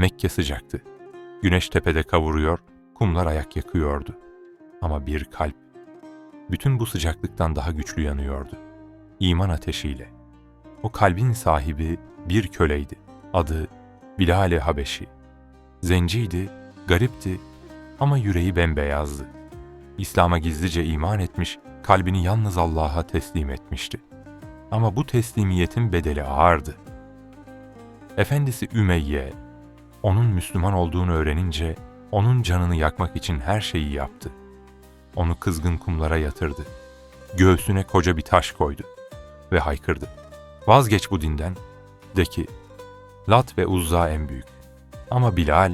Mekke sıcaktı. Güneş tepede kavuruyor, kumlar ayak yakıyordu. Ama bir kalp, bütün bu sıcaklıktan daha güçlü yanıyordu. İman ateşiyle. O kalbin sahibi bir köleydi. Adı Bilal-i Habeşi. Zenciydi, garipti ama yüreği bembeyazdı. İslam'a gizlice iman etmiş, kalbini yalnız Allah'a teslim etmişti. Ama bu teslimiyetin bedeli ağırdı. Efendisi Ümeyye, onun Müslüman olduğunu öğrenince onun canını yakmak için her şeyi yaptı. Onu kızgın kumlara yatırdı. Göğsüne koca bir taş koydu ve haykırdı. Vazgeç bu dinden. De ki, Lat ve Uzza en büyük. Ama Bilal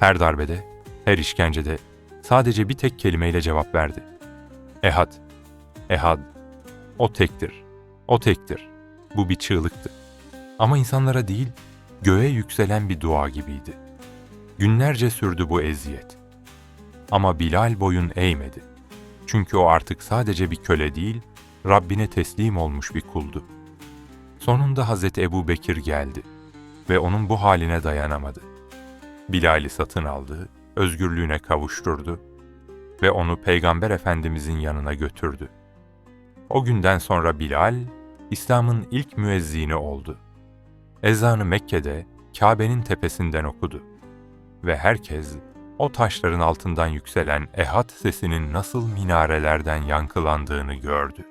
her darbede, her işkencede sadece bir tek kelimeyle cevap verdi. Ehad, Ehad, o tektir, o tektir. Bu bir çığlıktı. Ama insanlara değil, göğe yükselen bir dua gibiydi. Günlerce sürdü bu eziyet. Ama Bilal boyun eğmedi. Çünkü o artık sadece bir köle değil, Rabbine teslim olmuş bir kuldu. Sonunda Hazreti Ebu Bekir geldi ve onun bu haline dayanamadı. Bilal'i satın aldı, özgürlüğüne kavuşturdu ve onu Peygamber Efendimizin yanına götürdü. O günden sonra Bilal, İslam'ın ilk müezzini oldu. Ezanı Mekke'de, Kabe'nin tepesinden okudu. Ve herkes, o taşların altından yükselen ehad sesinin nasıl minarelerden yankılandığını gördü.